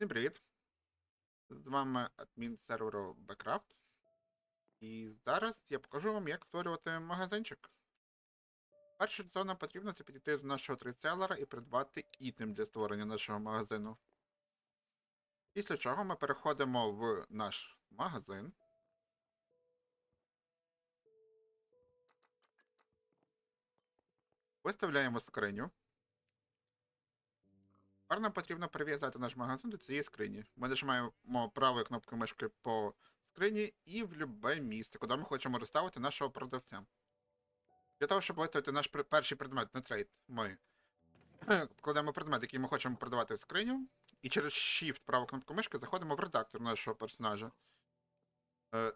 Всім привіт! З вами адмін серверу Backcraft. І зараз я покажу вам, як створювати магазинчик. Перше, що нам потрібно, це підійти до нашого трейдселера і придбати ітем для створення нашого магазину. Після чого ми переходимо в наш магазин. Виставляємо скриню. Тепер нам потрібно прив'язати наш магазин до цієї скрині. Ми нажимаємо правою кнопкою мишки по скрині і в любе місце, куди ми хочемо розставити нашого продавця. Для того, щоб виставити наш перший предмет на трейд, ми кладемо предмет, який ми хочемо продавати в скриню, і через Shift праву кнопку мишки заходимо в редактор нашого персонажа. Е,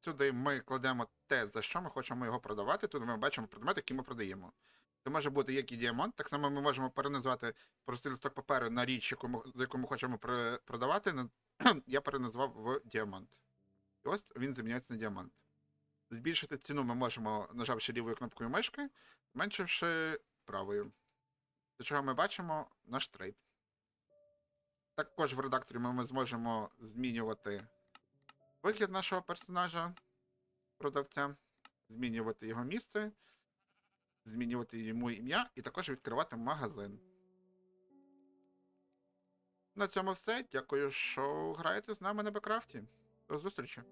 Сюди ми кладемо те, за що ми хочемо його продавати. Тут ми бачимо предмет, який ми продаємо. Це може бути як і діамант, так само ми можемо переназвати простий листок паперу на річ, яку ми, яку ми хочемо продавати. Я переназвав в діамант. І ось він заміняється на діамант. Збільшити ціну ми можемо, нажавши лівою кнопкою мишки, зменшивши правою. До чого ми бачимо наш трейд. Також в редакторі ми, зможемо змінювати вигляд нашого персонажа, продавця, змінювати його місце змінювати йому ім'я і також відкривати магазин. На цьому все. Дякую, що граєте з нами на Бекрафті. До зустрічі!